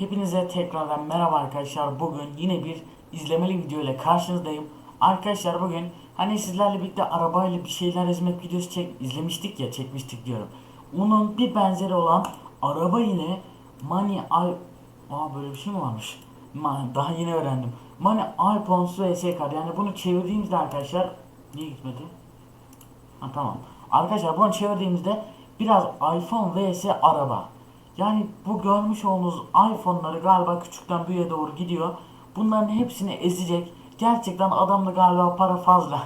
Hepinize tekrardan merhaba arkadaşlar. Bugün yine bir izlemeli video ile karşınızdayım. Arkadaşlar bugün hani sizlerle birlikte arabayla bir şeyler ezmek videosu çek izlemiştik ya çekmiştik diyorum. Onun bir benzeri olan araba ile Mani Al Aa böyle bir şey mi varmış? Daha yeni öğrendim. Mani vs Card. Yani bunu çevirdiğimizde arkadaşlar niye gitmedi? Ha tamam. Arkadaşlar bunu çevirdiğimizde biraz iPhone vs araba. Yani bu görmüş olduğunuz iPhone'ları galiba küçükten büyüğe doğru gidiyor. Bunların hepsini ezecek. Gerçekten adamda galiba para fazla.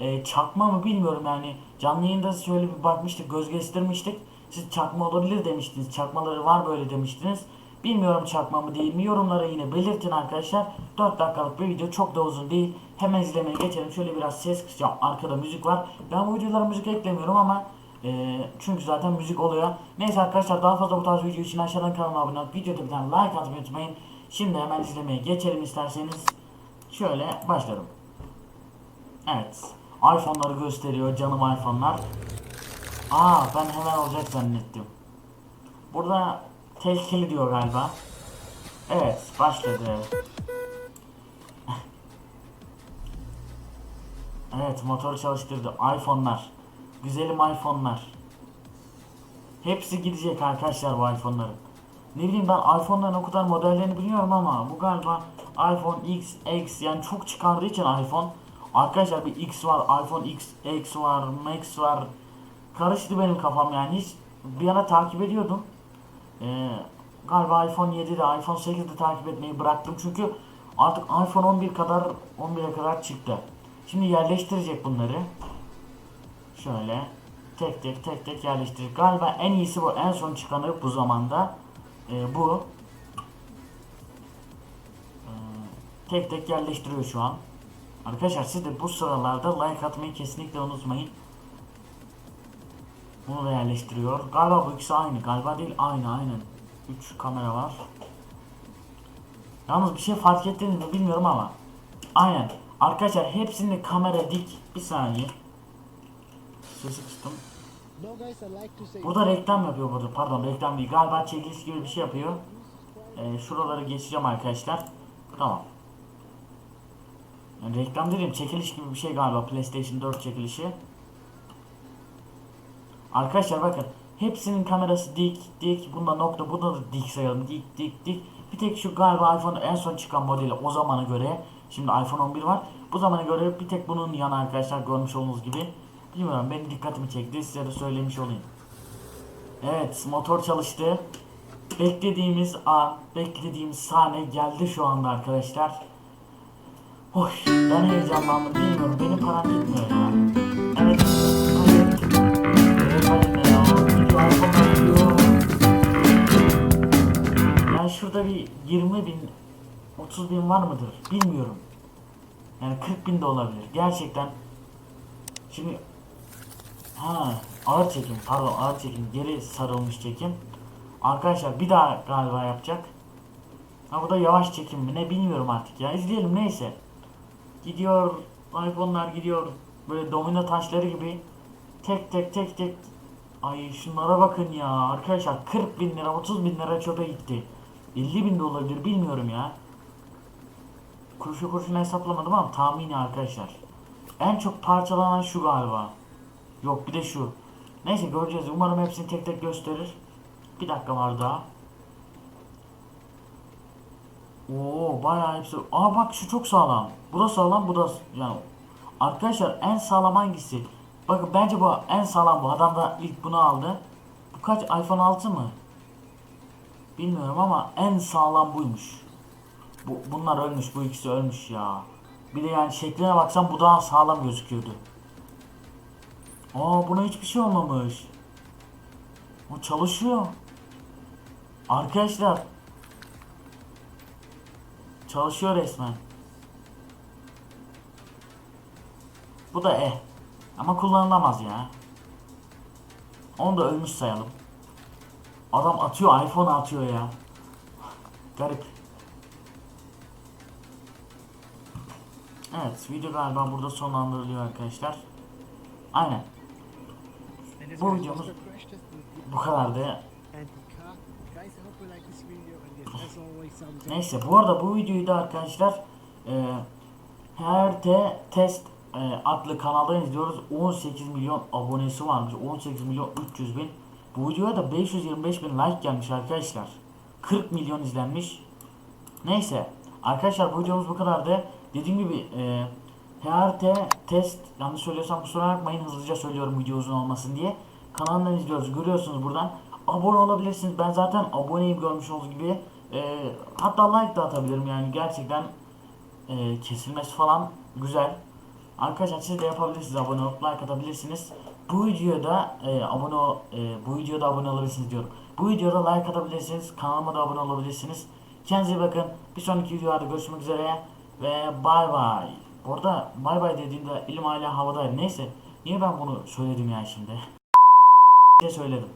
E, çakma mı bilmiyorum yani. Canlı yayında şöyle bir bakmıştık, göz gezdirmiştik. Siz çakma olabilir demiştiniz. Çakmaları var böyle demiştiniz. Bilmiyorum çakma mı değil mi? Yorumlara yine belirtin arkadaşlar. 4 dakikalık bir video çok da uzun değil. Hemen izlemeye geçelim. Şöyle biraz ses kısacağım. Arkada müzik var. Ben bu videolara müzik eklemiyorum ama e, çünkü zaten müzik oluyor. Neyse arkadaşlar daha fazla bu tarz video için aşağıdan kanalıma abone olup videoda bir tane like atmayı unutmayın. Şimdi hemen izlemeye geçelim isterseniz. Şöyle başlayalım. Evet. iPhone'ları gösteriyor canım iPhone'lar. Aa ben hemen olacak zannettim. Burada tehlikeli diyor galiba. Evet başladı. evet motoru çalıştırdı. iPhone'lar. Güzelim iPhone'lar. Hepsi gidecek arkadaşlar bu iPhone'ların. Ne bileyim ben iPhone'ların o kadar modellerini biliyorum ama bu galiba iPhone X, X yani çok çıkardığı için iPhone. Arkadaşlar bir X var, iPhone X, X var, Max var. Karıştı benim kafam yani hiç bir ara takip ediyordum. Ee, galiba iPhone 7'de, iPhone 8'de takip etmeyi bıraktım çünkü artık iPhone 11 kadar 11'e kadar çıktı. Şimdi yerleştirecek bunları. Şöyle tek tek tek tek yerleştirecek. Galiba en iyisi bu. En son çıkanı bu zamanda e, bu. Ee, tek tek yerleştiriyor şu an. Arkadaşlar siz de bu sıralarda like atmayı kesinlikle unutmayın. Bunu da yerleştiriyor. Galiba bu ikisi aynı. Galiba değil aynı aynen. 3 kamera var. Yalnız bir şey fark ettiniz mi bilmiyorum ama. Aynen. Arkadaşlar hepsinde kamera dik. Bir saniye. Sesi to say Burada reklam yapıyor burada. Pardon reklam değil. Galiba çekiliş gibi bir şey yapıyor. Ee, şuraları geçeceğim arkadaşlar. Tamam. Yani reklam dedim çekiliş gibi bir şey galiba PlayStation 4 çekilişi. Arkadaşlar bakın hepsinin kamerası dik dik bunda nokta bunda da dik sayalım dik dik dik. Bir tek şu galiba iPhone en son çıkan modeli o zamana göre şimdi iPhone 11 var. Bu zamana göre bir tek bunun yanı arkadaşlar görmüş olduğunuz gibi. Bilmiyorum benim dikkatimi çekti size de söylemiş olayım. Evet motor çalıştı. Beklediğimiz an, beklediğimiz sahne geldi şu anda arkadaşlar. Oy, ben heyecanlandım bilmiyorum benim param gitmiyor ya. Evet. hayır. Evet, hayır ya? Gidiyor, iPhone'lar gidiyor. Yani şurada bir 20 bin, 30 bin var mıdır bilmiyorum. Yani 40 bin de olabilir. Gerçekten. Şimdi Ha, ağır çekim. Pardon, ağır çekim. Geri sarılmış çekim. Arkadaşlar bir daha galiba yapacak. Ha bu da yavaş çekim mi ne bilmiyorum artık ya. İzleyelim neyse. Gidiyor, iPhone'lar gidiyor. Böyle domino taşları gibi. Tek tek tek tek. Ay şunlara bakın ya. Arkadaşlar 40 bin lira, 30 bin lira çöpe gitti. 50 bin de olabilir bilmiyorum ya. Kuruşu kuruşuna hesaplamadım ama tahmini arkadaşlar. En çok parçalanan şu galiba. Yok bir de şu. Neyse göreceğiz. Umarım hepsini tek tek gösterir. Bir dakika var daha. Oo bayağı hepsi. Aa bak şu çok sağlam. Bu da sağlam bu da yani. Arkadaşlar en sağlam hangisi? Bakın bence bu en sağlam bu. Adam da ilk bunu aldı. Bu kaç iPhone 6 mı? Bilmiyorum ama en sağlam buymuş. Bu, bunlar ölmüş. Bu ikisi ölmüş ya. Bir de yani şekline baksam bu daha sağlam gözüküyordu. Aa buna hiçbir şey olmamış. O çalışıyor. Arkadaşlar. Çalışıyor resmen. Bu da E. Ama kullanılamaz ya. Onu da ölmüş sayalım. Adam atıyor iPhone atıyor ya. Garip. Evet video galiba burada sonlandırılıyor arkadaşlar. Aynen. Bu videomuz bu kadardı. Neyse bu arada bu videoyu da arkadaşlar e, HRT Test e, adlı kanaldan izliyoruz. 18 milyon abonesi varmış. 18 milyon 300 bin. Bu videoya da 525 bin like gelmiş arkadaşlar. 40 milyon izlenmiş. Neyse arkadaşlar bu videomuz bu kadardı. Dediğim gibi e, HRT Test yanlış söylüyorsam kusura bakmayın hızlıca söylüyorum video uzun olmasın diye. Kanalından izliyoruz. Görüyorsunuz buradan. Abone olabilirsiniz. Ben zaten aboneyim görmüş olduğunuz gibi. E, hatta like da atabilirim yani gerçekten e, kesilmesi falan güzel. Arkadaşlar siz de yapabilirsiniz abone olup like atabilirsiniz. Bu videoda e, abone e, bu videoda abone olabilirsiniz diyorum. Bu videoda like atabilirsiniz. Kanalıma da abone olabilirsiniz. Kendinize bakın. Bir sonraki videolarda görüşmek üzere ve bay bay. Bu arada bay bay dediğimde elim hala havada. Neyse. Niye ben bunu söyledim ya şimdi? Size söyledim.